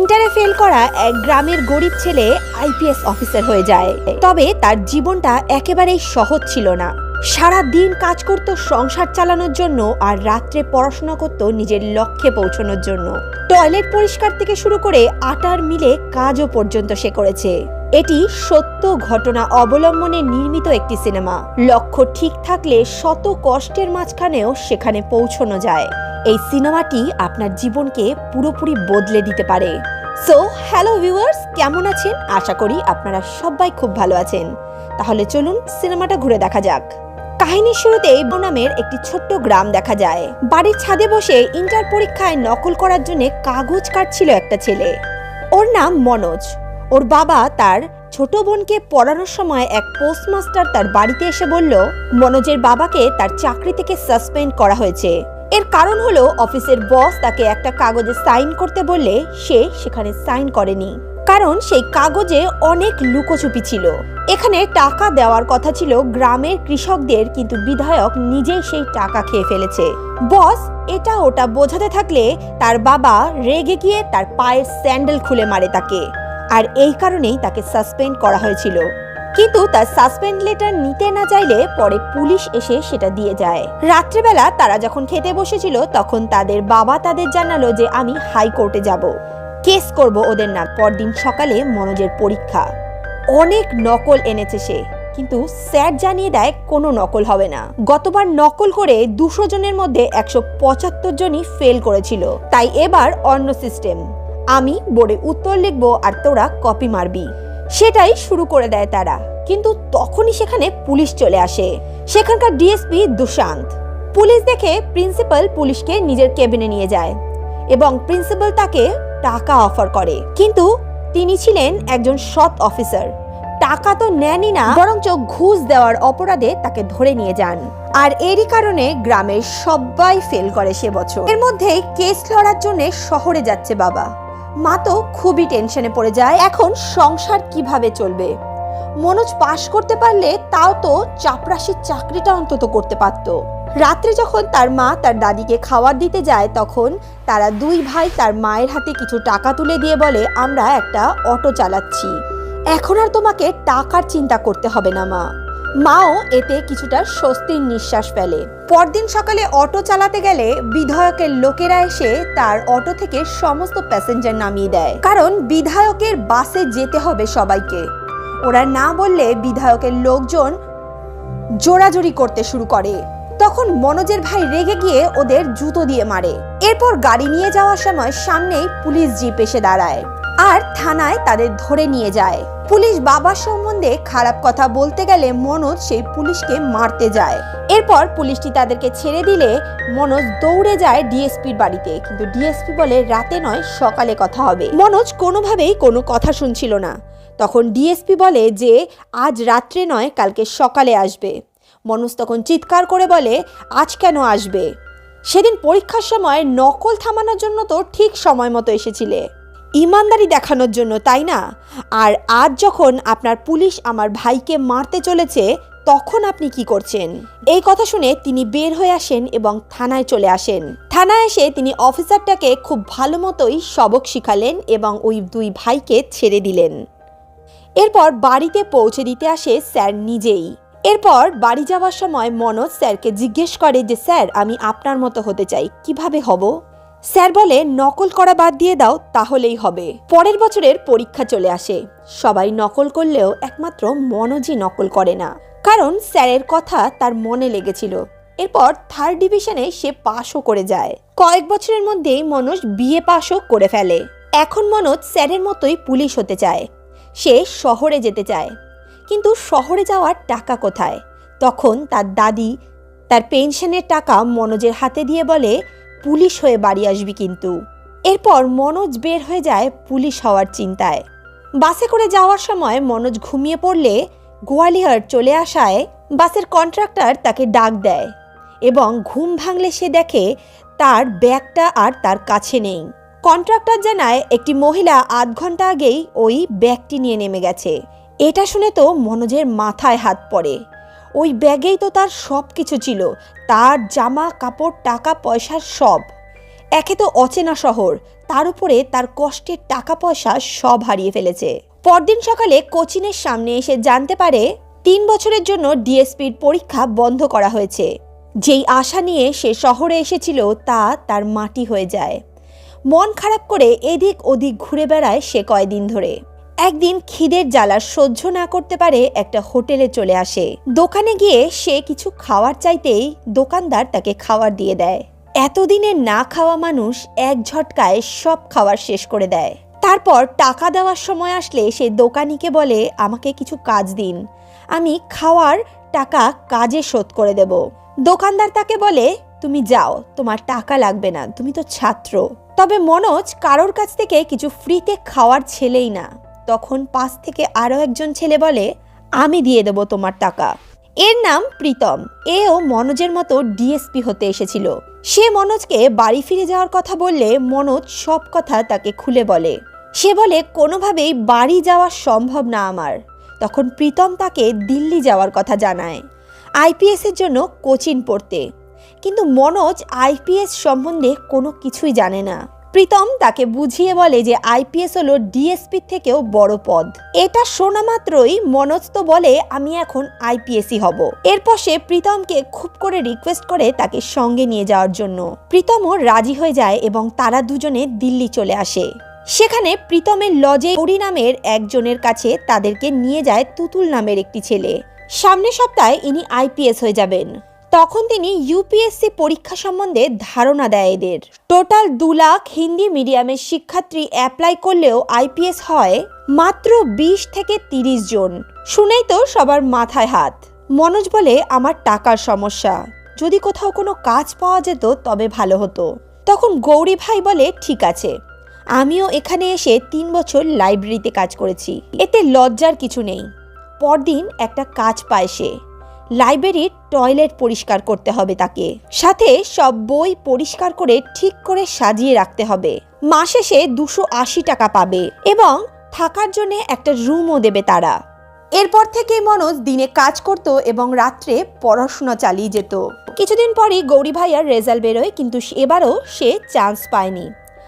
ইন্টারে ফেল করা এক গ্রামের গরিব ছেলে আইপিএস অফিসার হয়ে যায়। তবে তার জীবনটা একেবারেই সহজ ছিল না। সারা দিন কাজ করত, সংসার চালানোর জন্য আর রাত্রে পড়াশোনা করত নিজের লক্ষ্যে পৌঁছানোর জন্য। টয়লেট পরিষ্কার থেকে শুরু করে আটার মিলে কাজও পর্যন্ত সে করেছে। এটি সত্য ঘটনা অবলম্বনে নির্মিত একটি সিনেমা। লক্ষ্য ঠিক থাকলে শত কষ্টের মাঝখানেও সেখানে পৌঁছানো যায়। এই সিনেমাটি আপনার জীবনকে পুরোপুরি বদলে দিতে পারে। সো হ্যালো ভিউয়ার্স কেমন আছেন? আশা করি আপনারা সবাই খুব ভালো আছেন। তাহলে চলুন সিনেমাটা ঘুরে দেখা যাক। কাহিনীর শুরুতেই বনামের একটি ছোট্ট গ্রাম দেখা যায়। বাড়ির ছাদে বসে ইন্টার পরীক্ষায় নকল করার জন্য কাগজ কাটছিল একটা ছেলে। ওর নাম মনোজ। ওর বাবা তার ছোট বোনকে পড়ানোর সময় এক পোস্টমাস্টার তার বাড়িতে এসে বলল, মনোজের বাবাকে তার চাকরি থেকে সাসপেন্ড করা হয়েছে। এর কারণ হলো অফিসের বস তাকে একটা কাগজে সাইন করতে বললে সে সেখানে সাইন করেনি। কারণ সেই কাগজে অনেক লুকোচুপি ছিল। এখানে টাকা দেওয়ার কথা ছিল গ্রামের কৃষকদের, কিন্তু বিধায়ক নিজেই সেই টাকা খেয়ে ফেলেছে। বস এটা ওটা বোঝাতে থাকলে তার বাবা রেগে গিয়ে তার পায়ের স্যান্ডেল খুলে মারে তাকে। আর এই কারণেই তাকে সাসপেন্ড করা হয়েছিল। কিন্তু তার সাসপেন্ড লেটার নিতে না চাইলে পরে পুলিশ এসে সেটা দিয়ে যায়। রাত্রেবেলা তারা যখন খেতে বসেছিল, তখন তাদের বাবা তাদের জানালো যে আমি হাইকোর্টে যাব। কেস করব ওদের না, পরদিন সকালে মনোজের পরীক্ষা। অনেক নকল এনেছে সে, কিন্তু স্যার জানিয়ে দেয় কোনো নকল হবে না। গতবার নকল করে দুশো জনের মধ্যে একশো পঁচাত্তর জনই ফেল করেছিল। তাই এবার অন্য সিস্টেম আমি বোর্ডে উত্তর লিখব আর তোরা কপি মারবি। সেটাই শুরু করে দেয় তারা। কিন্তু তখনই সেখানে পুলিশ চলে আসে। সেখানকার ডিএসপি দুশান্ত। পুলিশ দেখে প্রিন্সিপাল পুলিশকে নিজের কেবিনে নিয়ে যায় এবং প্রিন্সিপাল তাকে টাকা অফার করে। কিন্তু তিনি ছিলেন একজন সৎ অফিসার। টাকা তো নেনই না, বরঞ্চ ঘুষ দেওয়ার অপরাধে তাকে ধরে নিয়ে যান। আর এরই কারণে গ্রামের সবাই ফেল করে সে বছর। এর মধ্যেই কেস লড়ার জন্য শহরে যাচ্ছে বাবা। মা তো খুবই টেনশনে পড়ে যায়। এখন সংসার কীভাবে চলবে? মনোজ পাশ করতে পারলে তাও তো চাপরাশির চাকরিটা অন্তত করতে পারত। রাত্রে যখন তার মা তার দাদিকে খাবার দিতে যায়, তখন তারা দুই ভাই তার মায়ের হাতে কিছু টাকা তুলে দিয়ে বলে, আমরা একটা অটো চালাচ্ছি। এখন আর তোমাকে টাকার চিন্তা করতে হবে না মা। মাও এতে কিছুটা স্বস্তির নিঃশ্বাস ফেলে। পরদিন সকালে অটো চালাতে গেলে বিধায়কের লোকেরা এসে তার অটো থেকে সমস্ত প্যাসেঞ্জার নামিয়ে দেয়। কারণ বিধায়কের বাসে যেতে হবে সবাইকে। ওরা না বললে বিধায়কের লোকজন জোরাজুরি করতে শুরু করে। তখন মনোজের ভাই রেগে গিয়ে ওদের জুতো দিয়ে মারে। এরপর গাড়ি নিয়ে যাওয়ার সময় সামনেই পুলিশ জিপ এসে দাঁড়ায়। আর থানায় তাদের ধরে নিয়ে যায়। পুলিশ বাবার সম্বন্ধে খারাপ কথা বলতে গেলে মনোজ সেই পুলিশকে মারতে যায়। এরপর পুলিশটি তাদেরকে ছেড়ে দিলে মনোজ দৌড়ে যায় ডিএসপির বাড়িতে। কিন্তু ডিএসপি বলে রাতে নয়, সকালে কথা হবে। মনোজ কোনোভাবেই কোনো কথা শুনছিল না। তখন ডিএসপি বলে যে, আজ রাত্রে নয়, কালকে সকালে আসবে। মনোজ তখন চিৎকার করে বলে, আজ কেন আসবে? সেদিন পরীক্ষার সময় নকল থামানোর জন্য তো ঠিক সময় মতো এসেছিলে। ইমানদারি দেখানোর জন্য, তাই না? আর আজ যখন আপনার পুলিশ আমার ভাইকে মারতে চলেছে, তখন আপনি কি করছেন? এই কথা শুনে তিনি বের হয়ে আসেন এবং থানায় চলে আসেন। থানায় এসে তিনি অফিসারটাকে খুব ভালো মতোই সবক শিখালেন এবং ওই দুই ভাইকে ছেড়ে দিলেন। এরপর বাড়িতে পৌঁছে দিতে আসে স্যার নিজেই। এরপর বাড়ি যাওয়ার সময় মনোজ স্যারকে জিজ্ঞেস করে যে, স্যার, আমি আপনার মতো হতে চাই, কীভাবে হব? স্যার বলে, নকল করা বাদ দিয়ে দাও, তাহলেই হবে। পরের বছরের পরীক্ষা চলে আসে। সবাই নকল করলেও একমাত্র মনোজই নকল করে না। কারণ স্যারের কথা তার মনে লেগেছিল। এরপর থার্ড ডিভিশনে সে পাশও করে যায়। কয়েক বছরের মধ্যেই মনোজ বিয়ে পাশও করে ফেলে। এখন মনোজ স্যারের মতোই পুলিশ হতে চায়। সে শহরে যেতে চায়। কিন্তু শহরে যাওয়ার টাকা কোথায়? তখন তার দাদি, তার পেনশনের টাকা মনোজের হাতে দিয়ে বলে পুলিশ হয়ে বাড়ি আসবি কিন্তু। এরপর মনোজ বের হয়ে যায় পুলিশ হওয়ার চিন্তায়। বাসে করে যাওয়ার সময় মনোজ ঘুমিয়ে পড়লে গোয়ালিয়র চলে আসায় বাসের কন্ট্রাক্টর তাকে ডাক দেয় এবং ঘুম ভাঙলে সে দেখে তার ব্যাগটা আর তার কাছে নেই। কন্ট্রাক্টর জানায় একটি মহিলা আধ ঘণ্টা আগেই ওই ব্যাগটি নিয়ে নেমে গেছে। এটা শুনে তো মনোজের মাথায় হাত পড়ে। ওই ব্যাগেই তো তার সব কিছু ছিল। তার জামা, কাপড়, টাকা, পয়সা সব। একে তো অচেনা শহর। তার উপরে তার কষ্টের টাকা পয়সা সব হারিয়ে ফেলেছে। পরদিন সকালে কোচিনের সামনে এসে জানতে পারে, তিন বছরের জন্য ডিএসপির পরীক্ষা বন্ধ করা হয়েছে। যেই আশা নিয়ে সে শহরে এসেছিল, তা তার মাটি হয়ে যায়। মন খারাপ করে এদিক ওদিক ঘুরে বেড়ায় সে কয়দিন ধরে। একদিন খিদের জ্বালা সহ্য না করতে পারে একটা হোটেলে চলে আসে। দোকানে গিয়ে সে কিছু খাওয়ার চাইতেই দোকানদার তাকে খাবার দিয়ে দেয়। এতদিনে না খাওয়া মানুষ এক ঝটকায় সব খাবার শেষ করে দেয়। তারপর টাকা দেওয়ার সময় আসলে সে দোকানিকে বলে, আমাকে কিছু কাজ দিন। আমি খাওয়ার টাকা কাজে শোধ করে দেব। দোকানদার তাকে বলে, তুমি যাও, তোমার টাকা লাগবে না, তুমি তো ছাত্র। তবে মনোজ কারোর কাছ থেকে কিছু ফ্রিতে খাওয়ার ছেলেই না। তখন পাশ থেকে আরও একজন ছেলে বলে, আমি দিয়ে দেবো তোমার টাকা। এর নাম প্রীতম। এও মনোজের মতো ডিএসপি হতে এসেছিল। সে মনোজকে বাড়ি ফিরে যাওয়ার কথা বললে মনোজ সব কথা তাকে খুলে বলে। সে বলে, কোনোভাবেই বাড়ি যাওয়া সম্ভব না আমার। তখন প্রীতম তাকে দিল্লি যাওয়ার কথা জানায়, আইপিএসের জন্য কোচিং পড়তে। কিন্তু মনোজ আইপিএস সম্বন্ধে কোনো কিছুই জানে না। প্রীতম তাকে বুঝিয়ে বলে যে আইপিএস হলো ডিএসপির থেকেও বড় পদ। এটা শোনা মাত্রই মনোজ তো বলে, আমি এখন আইপিএসই হব। এরপর সে প্রীতমকে খুব করে রিকোয়েস্ট করে তাকে সঙ্গে নিয়ে যাওয়ার জন্য। প্রীতমও রাজি হয়ে যায় এবং তারা দুজনে দিল্লি চলে আসে। সেখানে প্রীতমের লজে হরি নামের একজনের কাছে তাদেরকে নিয়ে যায় তুতুল নামের একটি ছেলে। সামনের সপ্তাহে ইনি আইপিএস হয়ে যাবেন। তখন তিনি ইউপিএসসি পরীক্ষা সম্বন্ধে ধারণা দেয় এদের। টোটাল দু লাখ হিন্দি মিডিয়ামের শিক্ষার্থী অ্যাপ্লাই করলেও আইপিএস হয় মাত্র বিশ থেকে তিরিশ জন। শুনেই তো সবার মাথায় হাত। মনোজ বলে, আমার টাকার সমস্যা। যদি কোথাও কোনো কাজ পাওয়া যেত, তবে ভালো হতো। তখন গৌরী ভাই বলে, ঠিক আছে। আমিও এখানে এসে তিন বছর লাইব্রেরিতে কাজ করেছি। এতে লজ্জার কিছু নেই। পরদিন একটা কাজ পায় সে। লাইব্রেরির টয়লেট পরিষ্কার করতে হবে তাকে। সাথে সব বই পরিষ্কার করে ঠিক করে সাজিয়ে রাখতে হবে। মাসে সে দুশো আশি টাকা পাবে এবং থাকার জন্য একটা রুমও দেবে তারা। এরপর থেকে মনোজ দিনে কাজ করত এবং রাত্রে পড়াশোনা চালিয়ে যেত। কিছুদিন পরই গৌরী ভাইয়ার রেজাল্ট বেরোয়, কিন্তু এবারও সে চান্স পায়নি।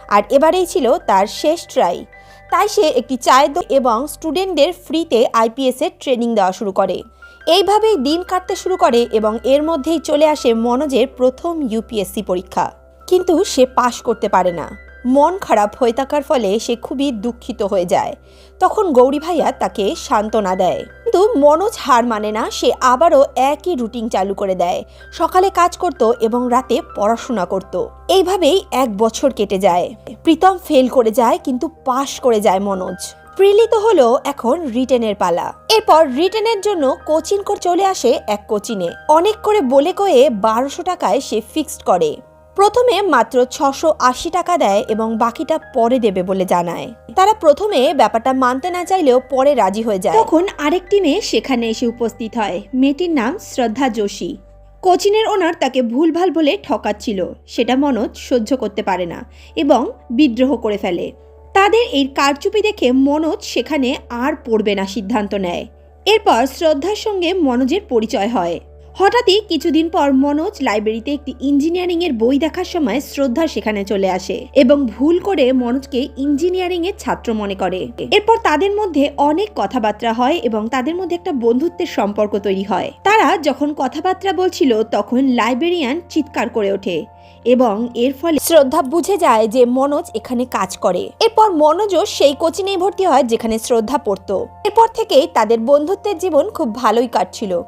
আর এবারেই ছিল তার শেষ ট্রাই। তাই সে একটি চায়ের এবং স্টুডেন্টদের ফ্রিতে আইপিএসের ট্রেনিং দেওয়া শুরু করে। এইভাবেই দিন কাটতে শুরু করে এবং এর মধ্যেই চলে আসে মনোজের প্রথম ইউপিএসসি পরীক্ষা। কিন্তু সে পাশ করতে পারে না। মন খারাপ হয়ে থাকার ফলে সে খুবই দুঃখিত হয়ে যায়। তখন গৌরী ভাইয়া তাকে সান্ত্বনা দেয়। কিন্তু মনোজ হার মানে না, সে আবারও একই রুটিন চালু করে দেয়। সকালে কাজ করত এবং রাতে পড়াশোনা করত। এইভাবেই এক বছর কেটে যায়। প্রীতম ফেল করে যায়, কিন্তু পাশ করে যায় মনোজ। প্রিলিত হলো এখন রিটেনের পালা। এরপর রিটেনের জন্য কোচিং করে চলে আসে এক কোচিনে। অনেক করে বলে কয়ে বারোশো টাকায় সে ফিক্সড করে। প্রথমে মাত্র ছশো আশি টাকা দেয় এবং বাকিটা পরে দেবে বলে জানায়। তারা প্রথমে ব্যাপারটা মানতে না চাইলেও পরে রাজি হয়ে যায়। তখন আরেকটি মেয়ে সেখানে এসে উপস্থিত হয়। মেয়েটির নাম শ্রদ্ধা যোশী। কোচিনের ওনার তাকে ভুলভাল বলে ঠকাচ্ছিল। সেটা মনোজ সহ্য করতে পারে না এবং বিদ্রোহ করে ফেলে। তাদের এই কারচুপি দেখে মনোজ সেখানে আর পড়বে না সিদ্ধান্ত নেয়। এরপর শ্রদ্ধার সঙ্গে মনোজের পরিচয় হয়। হঠাৎই কিছুদিন পর মনোজ লাইব্রেরিতে একটি ইঞ্জিনিয়ারিং এর বই দেখার সময় শ্রদ্ধা সেখানে চলে আসে এবং ভুল করে মনোজকে ইঞ্জিনিয়ারিং এর ছাত্র মনে করে। এরপর তাদের মধ্যে অনেক কথাবার্তা হয় এবং তাদের মধ্যে একটা বন্ধুত্বের সম্পর্ক তৈরি হয়। তারা যখন কথাবার্তা বলছিল তখন লাইব্রেরিয়ান চিৎকার করে ওঠে। এবং এর ফলে শ্রদ্ধা বুঝে যায় যে মনোজ এখানে কাজ করে। এরপর মনোজও সেই কোচিংয়েই ভর্তি হয় যেখানে শ্রদ্ধা পড়তো। এরপর থেকেই তাদের বন্ধুত্বের জীবন খুব ভালোই কাটছিল।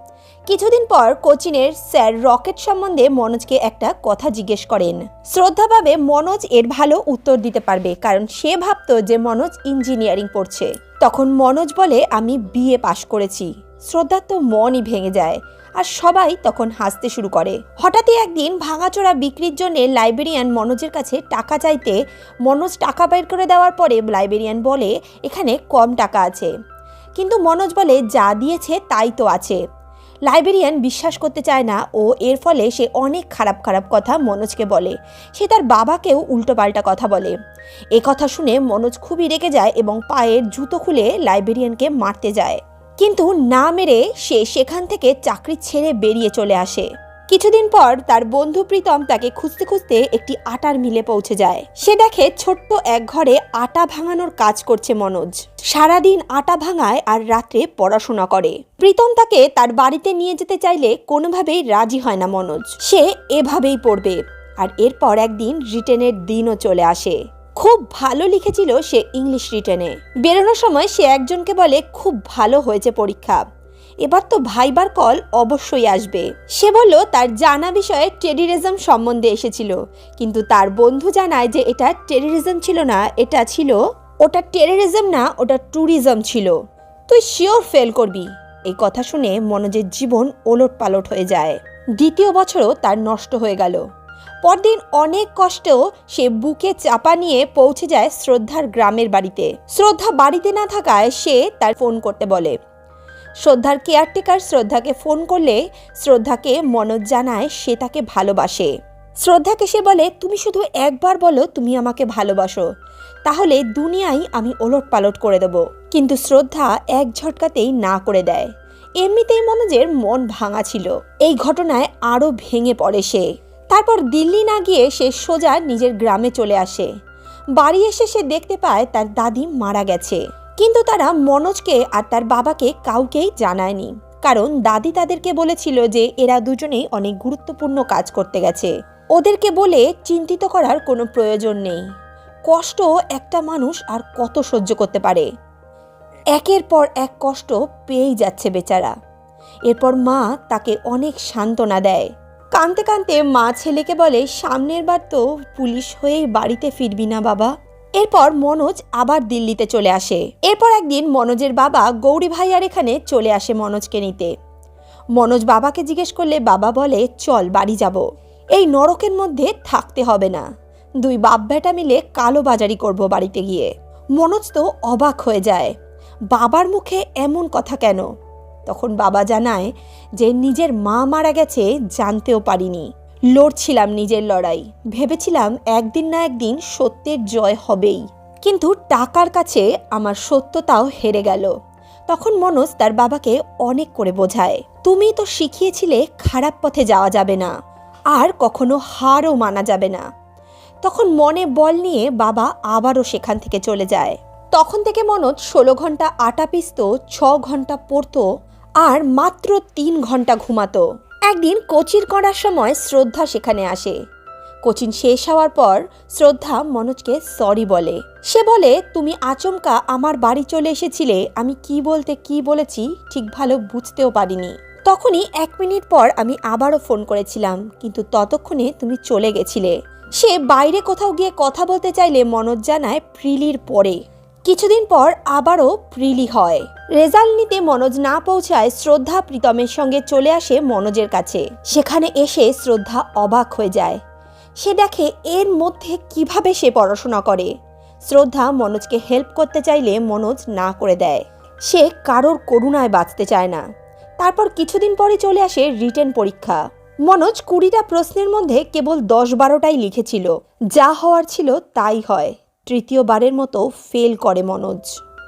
কিছুদিন পর কোচিনের স্যার রকেট সম্বন্ধে মনোজকে একটা কথা জিজ্ঞেস করেন। শ্রদ্ধা ভাবে মনোজ এর ভালো উত্তর দিতে পারবে, কারণ সে ভাবতো যে মনোজ ইঞ্জিনিয়ারিং পড়ছে। তখন মনোজ বলে, আমি বিএ পাশ করেছি। শ্রদ্ধার তো মনই ভেঙে যায়। আর সবাই তখন হাসতে শুরু করে। হঠাৎই একদিন ভাঙাচোরা বিক্রির জন্য লাইব্রেরিয়ান মনোজের কাছে টাকা চাইতে মনোজ টাকা বের করে দেওয়ার পরে লাইব্রেরিয়ান বলে, এখানে কম টাকা আছে। কিন্তু মনোজ বলে, যা দিয়েছে তাই তো আছে। লাইব্রেরিয়ান বিশ্বাস করতে চায় না ও এর ফলে সে অনেক খারাপ খারাপ কথা মনোজকে বলে। সে তার বাবাকেও উল্টোপাল্টা কথা বলে। এ কথা শুনে মনোজ খুবই রেগে যায় এবং পায়ের জুতো খুলে লাইব্রেরিয়ানকে মারতে যায়। কিন্তু না মেরে সে সেখান থেকে চাকরি ছেড়ে বেরিয়ে চলে আসে। কিছুদিন পর তার বন্ধু প্রীতম তাকে খুঁজতে খুঁজতে একটি আটার মিলে পৌঁছে যায়। সে দেখে ছোট্ট এক ঘরে আটা ভাঙানোর কাজ করছে মনোজ। সারাদিন আটা ভাঙায় আর রাত্রে পড়াশোনা করে। প্রীতম তাকে তার বাড়িতে নিয়ে যেতে চাইলে কোনোভাবেই রাজি হয় না মনোজ। সে এভাবেই পড়বে। আর এরপর একদিন রিটেনের দিনও চলে আসে। খুব ভালো লিখেছিল সে ইংলিশ রিটেনে। বেরোনোর সময় সে একজনকে বলে, খুব ভালো হয়েছে পরীক্ষা। এবার তো ভাইবার কল অবশ্যই আসবে। সে বলল, তার জানা বিষয়ে টেরিরিজম সম্বন্ধে এসেছিল, কিন্তু তার বন্ধু জানায় যে এটা টেরিরিজম ছিল না, এটা ছিল, ওটা টেরিরিজম না, ওটা ট্যুরিজম ছিল। তুই শিওর ফেল করবি। এই কথা শুনে মনোজের জীবন ওলট পালট হয়ে যায়। দ্বিতীয় বছরও তার নষ্ট হয়ে গেল। পরদিন অনেক কষ্টেও সে বুকে চাপা নিয়ে পৌঁছে যায় শ্রদ্ধার গ্রামের বাড়িতে। শ্রদ্ধা বাড়িতে না থাকায় সে তার ফোন করতে বলে। শ্রদ্ধার কেয়ারটেকার শ্রদ্ধাকে ফোন করলে শ্রদ্ধাকে মনোজ জানায় সে তাকে ভালোবাসে। শ্রদ্ধাকে সে বলে, তুমি শুধু একবার বলো তুমি আমাকে ভালোবাসো। তাহলে দুনিয়াই আমি ওলট পালট করে দেব। কিন্তু শ্রদ্ধা এক ঝটকাতেই না করে দেয়। এমনিতেই মনোজের মন ভাঙা ছিল। এই ঘটনায় আরও ভেঙে পড়ে সে। তারপর দিল্লি না গিয়ে সে সোজা নিজের গ্রামে চলে আসে। বাড়ি এসে সে দেখতে পায় তার দাদি মারা গেছে। কিন্তু তারা মনোজকে আর তার বাবাকে কাউকেই জানায়নি। কারণ দাদি তাদেরকে বলেছিল যে এরা দুজনেই অনেক গুরুত্বপূর্ণ কাজ করতে গেছে। ওদেরকে বলে চিন্তিত করার কোনো প্রয়োজন নেই। কষ্ট একটা মানুষ আর কত সহ্য করতে পারে। একের পর এক কষ্ট পেয়েই যাচ্ছে বেচারা। এরপর মা তাকে অনেক সান্ত্বনা দেয়। কানতে কানতে মা ছেলেকে বলে, সামনের বার তো পুলিশ হয়েই বাড়িতে ফিরবি না বাবা। এরপর মনোজ আবার দিল্লিতে চলে আসে। এরপর একদিন মনোজের বাবা গৌরী ভাইয়ার এখানে চলে আসে মনোজকে নিতে। মনোজ বাবাকে জিজ্ঞেস করলে বাবা বলে, চল, বাড়ি যাব। এই নরকের মধ্যে থাকতে হবে না। দুই বাপ বেটা মিলে কালো বাজারি করব বাড়িতে গিয়ে। মনোজ তো অবাক হয়ে যায়। বাবার মুখে এমন কথা কেন? তখন বাবা জানায় যে নিজের মা মারা গেছে জানতেও পারিনি। লড়ছিলাম নিজের লড়াই। ভেবেছিলাম একদিন না একদিন সত্যের জয় হবেই। কিন্তু টাকার কাছে আমার সত্যতাও হেরে গেল। তখন মনোজ তার বাবাকে অনেক করে বোঝায়, তুমি তো শিখিয়েছিলে খারাপ পথে যাওয়া যাবে না, আর কখনো হারও মানা যাবে না। তখন মনে বল নিয়ে বাবা আবারও সেখান থেকে চলে যায়। তখন থেকে মনোজ ষোলো ঘণ্টা আটা পিসত, ছ ঘণ্টা পড়তো আর মাত্র তিন ঘণ্টা ঘুমাতো। একদিন কোচির করার সময় শ্রদ্ধা সেখানে আসে। কোচিং শেষ হওয়ার পর শ্রদ্ধা মনোজকে সরি বলে। সে বলে, তুমি আচমকা আমার বাড়ি চলে এসেছিলে, আমি কি বলতে কি বলেছি ঠিক ভালো বুঝতেও পারিনি। তখনই এক মিনিট পর আমি আবারও ফোন করেছিলাম, কিন্তু ততক্ষণে তুমি চলে গেছিলে। সে বাইরে কোথাও গিয়ে কথা বলতে চাইলে মনোজ জানায় প্রিলির পরে। কিছুদিন পর আবারও প্রিলি হয়। রেজাল্ট নিতে মনোজ না পৌঁছায় শ্রদ্ধা প্রীতমের সঙ্গে চলে আসে মনোজের কাছে। সেখানে এসে শ্রদ্ধা অবাক হয়ে যায়। সে দেখে এর মধ্যে কীভাবে সে পড়াশোনা করে? শ্রদ্ধা মনোজকে হেল্প করতে চাইলে মনোজ না করে দেয়। সে কারোর করুণায় বাঁচতে চায় না। তারপর কিছুদিন পরে চলে আসে রিটেন পরীক্ষা। মনোজ কুড়িটা প্রশ্নের মধ্যে কেবল দশ বারোটাই লিখেছিল। যা হওয়ার ছিল তাই হয়। তৃতীয়বারের মতো ফেল করে মনোজ।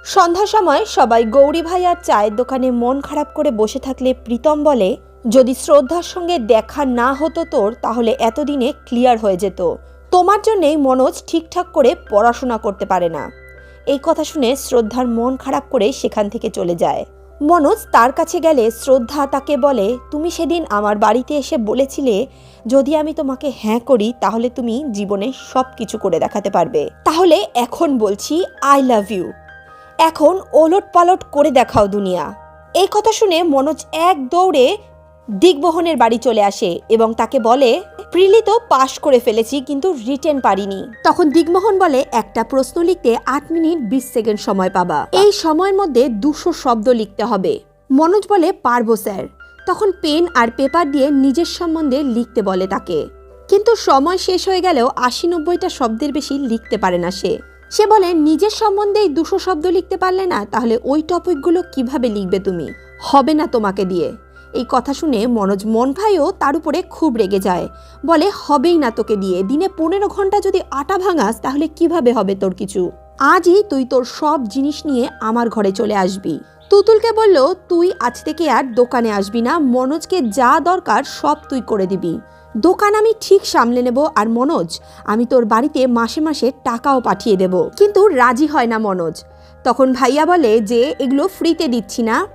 সন্ধ্যার সময় সবাই গৌরী ভাই আর চায়ের দোকানে মন খারাপ করে বসে থাকলে প্রীতম বলে, যদি শ্রদ্ধার সঙ্গে দেখা না হতো তোর, তাহলে এতদিনে ক্লিয়ার হয়ে যেত। তোমার জন্যেই মনোজ ঠিকঠাক করে পড়াশোনা করতে পারে না। এই কথা শুনে শ্রদ্ধার মন খারাপ করে সেখান থেকে চলে যায়। মনোজ তার কাছে গেলে শ্রদ্ধা তাকে বলে, তুমি সেদিন আমার বাড়িতে এসে বলেছিলে যদি আমি তোমাকে হ্যাঁ করি, তাহলে তুমি জীবনে সব কিছু করে দেখাতে পারবে। তাহলে এখন বলছি আই লাভ ইউ এখন ওলট পালট করে দেখাও দুনিয়া। এই কথা শুনে মনোজ এক দৌড়ে দিগবহনের বাড়ি চলে আসে এবং তাকে বলে, প্রিলি তো পাশ করে ফেলেছি, কিন্তু রিটেন পারিনি। তখন দিগমোহন বলে, একটা প্রশ্ন লিখতে আট মিনিট বিশ সেকেন্ড সময় পাবা। এই সময়ের মধ্যে দুশো শব্দ লিখতে হবে। মনোজ বলে, পারব, স্যার। তখন পেন আর পেপার দিয়ে নিজের সম্বন্ধে লিখতে বলে তাকে। কিন্তু সময় শেষ হয়ে গেলেও আশি নব্বইটা শব্দের বেশি লিখতে পারে না সে। সে বলে, নিজের সম্বন্ধেই দুশো শব্দ লিখতে পারলে না, তাহলে ওই টপিকগুলো কীভাবে লিখবে তুমি? হবে না তোমাকে দিয়ে। এই কথা শুনে মনোজ মন ভাইও তার উপরে খুব রেগে যায়। বলে, হবেই না তোকে দিয়ে। দিনে পনেরো ঘণ্টা যদি আটা ভাঙাস, তাহলে কীভাবে হবে তোর কিছু? আজই তুই তোর সব জিনিস নিয়ে আমার ঘরে চলে আসবি। তুতুলকে বলল, তুই আজ থেকে আর দোকানে আসবি না। মনোজকে যা দরকার সব তুই করে দিবি। দোকান আমি ঠিক সামলে নেব আর মনোজ, আমি তোর বাড়িতে মাসে মাসে টাকাও পাঠিয়ে দেব। কিন্তু রাজি হয় না মনোজ। তখন ভাইয়া বলে যে, এগুলো ফ্রিতে দিচ্ছি না।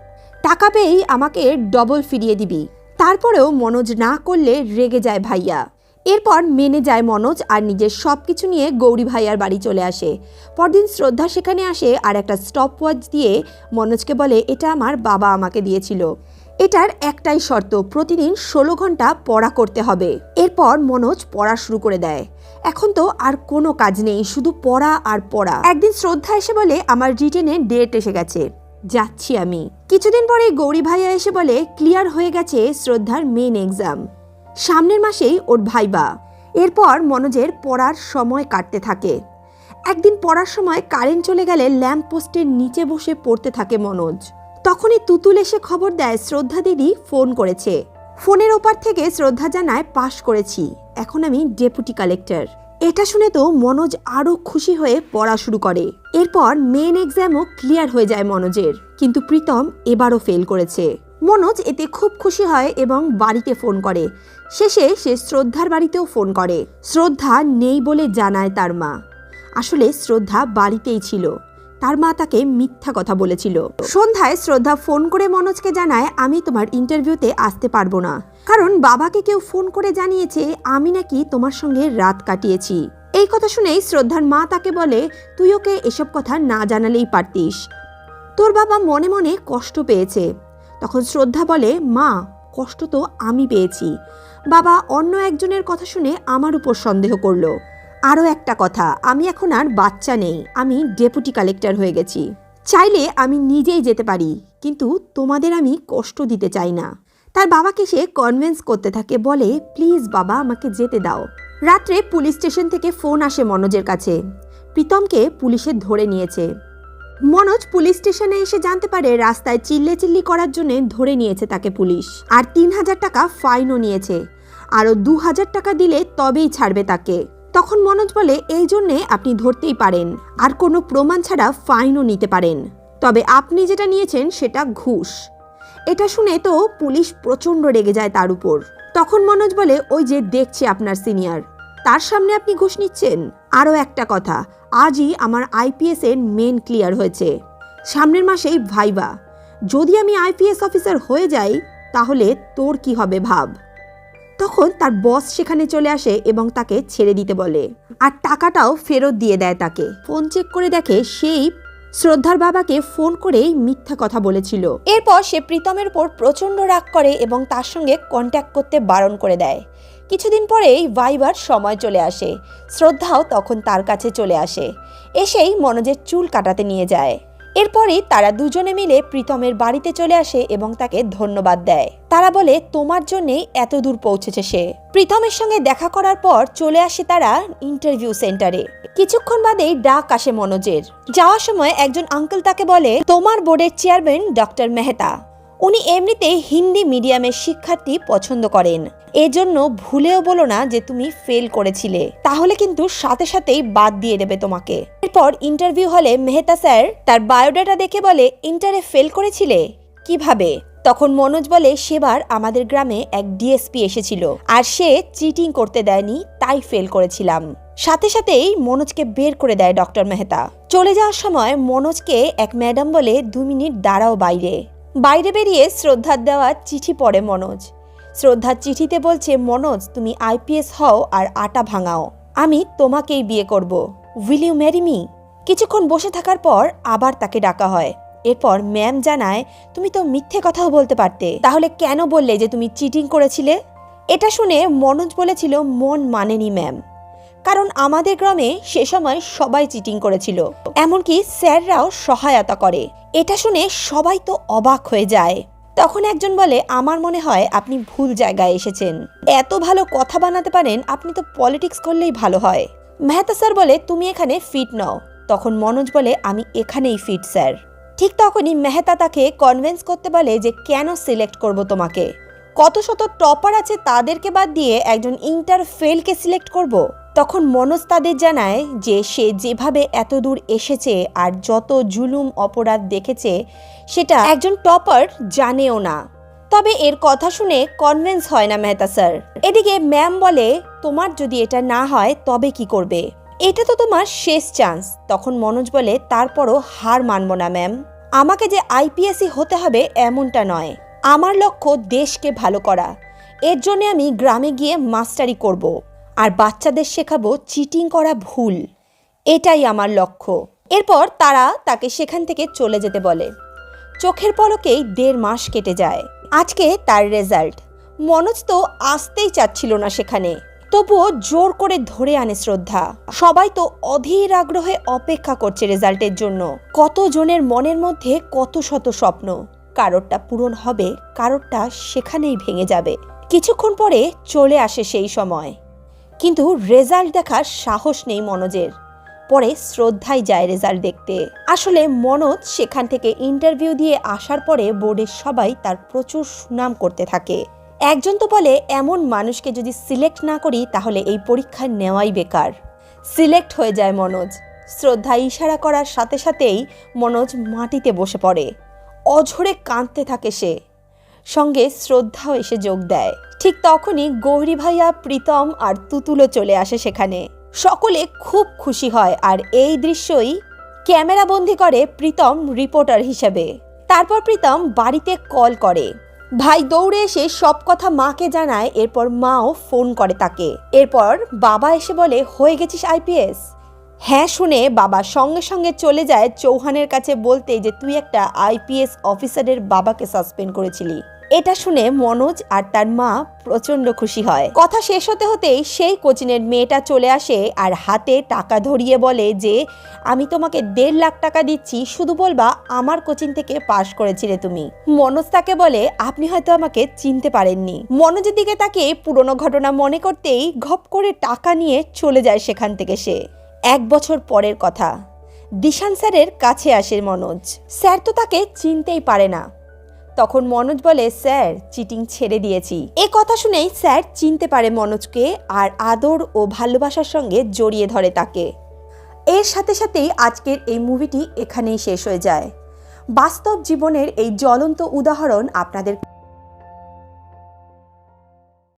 টাকা পেয়েই আমাকে ডবল ফিরিয়ে দিবি। তারপরেও মনোজ না করলে রেগে যায় ভাইয়া। এরপর মেনে যায় মনোজ আর নিজের সব কিছু নিয়ে গৌরী ভাইয়ার বাড়ি চলে আসে। পরদিন শ্রদ্ধা সেখানে আসে আর একটা স্টপ ওয়াচ দিয়ে মনোজকে বলে, এটা আমার বাবা আমাকে দিয়েছিল। এটার একটাই শর্ত, প্রতিদিন ষোলো ঘণ্টা পড়া করতে হবে। এরপর মনোজ পড়া শুরু করে দেয়। এখন তো আর কোনো কাজ নেই, শুধু পড়া আর পড়া। একদিন শ্রদ্ধা এসে বলে, আমার রিটেনে ডেট এসে গেছে। যাচ্ছি আমি। কিছুদিন পরে গৌরী ভাইয়া এসে বলে ক্লিয়ার হয়ে গেছে শ্রদ্ধার মেন এক্সাম সামনের মাসেই ওর ভাইবা। এরপর মনোজের পড়ার সময় কাটতে থাকে। একদিন পড়ার সময় কারেন্ট চলে গেলে ল্যাম্প পোস্টের নিচে বসে পড়তে থাকে মনোজ। তখনই তুতুল এসে খবর দেয় শ্রদ্ধা দিদি ফোন করেছে। ফোনের ওপার থেকে শ্রদ্ধা জানায় পাশ করেছি। এখন আমি ডেপুটি কালেক্টর। এটা শুনে তো মনোজ আরও খুশি হয়ে পড়া শুরু করে। এরপর মেন এক্সামও ক্লিয়ার হয়ে যায় মনোজের। কিন্তু প্রীতম এবারও ফেল করেছে। মনোজ এতে খুব খুশি হয় এবং বাড়িতে ফোন করে। শেষে সে শ্রদ্ধার বাড়িতেও ফোন করে। শ্রদ্ধা নেই বলে জানায় তার মা। আসলে শ্রদ্ধা বাড়িতেই ছিল। তার মা তাকে মিথ্যা কথা বলেছিল। সন্ধ্যায় শ্রদ্ধা ফোন করে মনোজকে জানায়, আমি তোমার ইন্টারভিউতে আসতে পারব না। কারণ বাবাকে কেউ ফোন করে জানিয়েছে, আমি নাকি তোমার সঙ্গে রাত কাটিয়েছি। এই কথা শুনেই শ্রদ্ধার মা তাকে বলে, তুই ওকে এসব কথা না জানালেই পারতিস। তোর বাবা মনে মনে কষ্ট পেয়েছে। তখন শ্রদ্ধা বলে, মা, কষ্ট তো আমি পেয়েছি। বাবা অন্য একজনের কথা শুনে আমার উপর সন্দেহ করল। আরও একটা কথা, আমি এখন আর বাচ্চা নেই, আমি ডেপুটি কালেক্টর হয়ে গেছি। চাইলে আমি নিজেই যেতে পারি, কিন্তু তোমাদের আমি কষ্ট দিতে চাই না। তার বাবাকে সে কনভিন্স করতে থাকে, বলে, প্লিজ বাবা, আমাকে যেতে দাও। রাত্রে পুলিশ স্টেশন থেকে ফোন আসে মনোজের কাছে। প্রীতমকে পুলিশে ধরে নিয়েছে। মনোজ পুলিশ স্টেশনে এসে জানতে পারে রাস্তায় চিল্লে চিল্লি করার জন্য ধরে নিয়েছে তাকে পুলিশ। আর তিন হাজার টাকা ফাইনও নিয়েছে। আরও দু হাজার টাকা দিলে তবেই ছাড়বে তাকে। তখন মনোজ বলে, এই জন্যে আপনি ধরতেই পারেন। আর কোনো প্রমাণ ছাড়া ফাইনও নিতে পারেন। তবে আপনি যেটা নিয়েছেন সেটা ঘুষ। এটা শুনে তো পুলিশ প্রচণ্ড রেগে যায় তার উপর। তখন মনোজ বলে, ওই যে দেখছে আপনার সিনিয়র। তার সামনে আপনি ঘুষ নিচ্ছেন? আরও একটা কথা, আজই আমার আইপিএস এর মেন ক্লিয়ার হয়েছে। সামনের মাসেই ভাইবা। যদি আমি আইপিএস অফিসার হয়ে যাই, তাহলে তোর কি হবে ভাব? তখন তার বস সেখানে চলে আসে এবং তাকে ছেড়ে দিতে বলে। আর টাকাটাও ফেরত দিয়ে দেয় তাকে। ফোন চেক করে দেখে সেই শ্রদ্ধার বাবাকে ফোন করেই মিথ্যা কথা বলেছিল। এরপর সে প্রীতমের উপর প্রচণ্ড রাগ করে এবং তার সঙ্গে কন্ট্যাক্ট করতে বারণ করে দেয়। কিছুদিন পরেই ভাইবার সময় চলে আসে। শ্রদ্ধাও তখন তার কাছে চলে আসে। এসেই মনোজের চুল কাটাতে নিয়ে যায়। এরপরই তারা দুজনে মিলে প্রীতমের বাড়িতে চলে আসে এবং তাকে ধন্যবাদ দেয়। তারা বলে, তোমার জন্যেই এত দূর পৌঁছেছে সে। প্রীতমের সঙ্গে দেখা করার পর চলে আসে তারা ইন্টারভিউ সেন্টারে কিছুক্ষণ বাদেই ডাক আসে মনোজের। যাওয়ার সময় একজন আঙ্কেল তাকে বলে, তোমার বোর্ডের চেয়ারম্যান ডক্টর মেহতা উনি এমনিতে হিন্দি মিডিয়ামের শিক্ষার্থী পছন্দ করেন। এজন্য ভুলেও বলো না যে তুমি ফেল করেছিলে। তাহলে কিন্তু সাথে সাথেই বাদ দিয়ে দেবে তোমাকে। এরপর ইন্টারভিউ হলে মেহতা স্যার তার বায়োডাটা দেখে বলে, ইন্টারে ফেল করেছিলে? কীভাবে? তখন মনোজ বলে, সেবার আমাদের গ্রামে এক ডিএসপি এসেছিল আর সে চিটিং করতে দেয়নি, তাই ফেল করেছিলাম। সাথে সাথেই মনোজকে বের করে দেয় ডক্টর মেহতা। চলে যাওয়ার সময় মনোজকে এক ম্যাডাম বলে, দু মিনিট দাঁড়াও বাইরে। বাইরে বেরিয়ে শ্রদ্ধার দেওয়া চিঠি পড়ে মনোজ। শ্রদ্ধার চিঠিতে বলছে, মনোজ, তুমি আইপিএস হও আর আটা ভাঙাও। আমি তোমাকেই বিয়ে করব। উইল ইউ ম্যারি মি কিছুক্ষণ বসে থাকার পর আবার তাকে ডাকা হয়। এরপর ম্যাম জানায়, তুমি তো মিথ্যে কথাও বলতে পারতে। তাহলে কেন বললে যে তুমি চিটিং করেছিলে? এটা শুনে মনোজ বলেছিল, মন মানেনি, ম্যাম। কারণ আমাদের গ্রামে সে সময় সবাই চিটিং করেছিল। এমনকি স্যাররাও সহায়তা করে। এটা শুনে সবাই তো অবাক হয়ে যায়। তখন একজন বলে, আমার মনে হয় আপনি ভুল জায়গায় এসেছেন। এত ভালো কথা বানাতে পারেন, আপনি তো পলিটিক্স করলেই ভালো হয়। মেহতা স্যার বলে, তুমি এখানে ফিট নও। তখন মনোজ বলে, আমি এখানেই ফিট, স্যার। ঠিক তখনই মেহতা তাকে কনভেন্স করতে বলে যে, কেন সিলেক্ট করব তোমাকে? কত শত টপার আছে তাদেরকে বাদ দিয়ে একজন ইন্টার ফেলকে সিলেক্ট করব? তখন মনোজ তাদের জানায় যে সে যেভাবে এত দূর এসেছে আর যত জুলুম অপরাধ দেখেছে, সেটা একজন টপার জানেও না। তবে এর কথা শুনে কনভিন্স হয় না মেহতা স্যার। এদিকে ম্যাম বলে, তোমার যদি এটা না হয়, তবে কি করবে? এটা তো তোমার শেষ চান্স তখন মনোজ বলে, তারপরও হার মানব না, ম্যাম। আমাকে যে আইপিএসই হতে হবে, এমনটা নয়। আমার লক্ষ্য দেশকে ভালো করা। এর জন্য আমি গ্রামে গিয়ে মাস্টারি করব। আর বাচ্চাদের শেখাবো চিটিং করা ভুল। এটাই আমার লক্ষ্য। এরপর তারা তাকে সেখান থেকে চলে যেতে বলে। চোখের পলকেই দেড় মাস কেটে যায়। আজকে তার রেজাল্ট মনোজ তো আসতেই চাচ্ছিল না সেখানে। তবুও জোর করে ধরে আনে শ্রদ্ধা। সবাই তো অধীর আগ্রহে অপেক্ষা করছে রেজাল্টের জন্য। কত জনের মনের মধ্যে কত শত স্বপ্ন। কারোরটা পূরণ হবে, কারোরটা সেখানেই ভেঙে যাবে। কিছুক্ষণ পরে চলে আসে সেই সময়। কিন্তু রেজাল্ট দেখার সাহস নেই মনোজের। পরে শ্রদ্ধায় যায় রেজাল্ট দেখতে। আসলে মনোজ সেখান থেকে ইন্টারভিউ দিয়ে আসার পরে বোর্ডের সবাই তার প্রচুর সুনাম করতে থাকে। একজন তো বলে, এমন মানুষকে যদি সিলেক্ট না করি, তাহলে এই পরীক্ষা নেওয়াই বেকার। সিলেক্ট হয়ে যায় মনোজ। শ্রদ্ধা ইশারা করার সাথে সাথেই মনোজ মাটিতে বসে পড়ে। অঝরে কাঁদতে থাকে সে। সঙ্গে শ্রদ্ধাও এসে যোগ দেয়। ঠিক তখনই গৌরী ভাইয়া, প্রীতম আর তুতুলও চলে আসে সেখানে। সকলে খুব খুশি হয় আর এই দৃশ্যই ক্যামেরা বন্দি করে প্রীতম রিপোর্টার হিসেবে। তারপর প্রীতম বাড়িতে কল করে। ভাই দৌড়ে এসে সব কথা মাকে জানায়, এরপর মাও ফোন করে তাকে। এরপর বাবা এসে বলে, হয়ে গেছিস আইপিএস হ্যাঁ শুনে বাবা সঙ্গে সঙ্গে চলে যায় চৌহানের কাছে বলতে যে, তুই একটা আইপিএস অফিসারের বাবাকে সাসপেন্ড করেছিলি। এটা শুনে মনোজ আর তার মা প্রচণ্ড খুশি হয়। কথা শেষ হতে হতেই সেই কোচিনের মেয়েটা চলে আসে আর হাতে টাকা ধরিয়ে বলে যে, আমি তোমাকে দেড় লাখ টাকা দিচ্ছি, শুধু বলবা আমার কোচিং থেকে পাশ করেছিলে তুমি। মনোজ তাকে বলে, আপনি হয়তো আমাকে চিনতে পারেননি। মনোজের দিকে তাকে পুরনো ঘটনা মনে করতেই ঘপ করে টাকা নিয়ে চলে যায় সেখান থেকে সে। এক বছর পরের কথা। দিশান স্যারের কাছে আসে মনোজ। স্যার তো তাকে চিনতেই পারে না। তখন মনোজ বলে, স্যার, চিটিং ছেড়ে দিয়েছি। এ কথা শুনেই স্যার চিনতে পারে মনোজকে আর আদর ও ভালোবাসার সঙ্গে জড়িয়ে ধরে তাকে। এর সাথে সাথেই আজকের এই মুভিটি এখানেই শেষ হয়ে যায়। বাস্তব জীবনের এই জ্বলন্ত উদাহরণ আপনাদের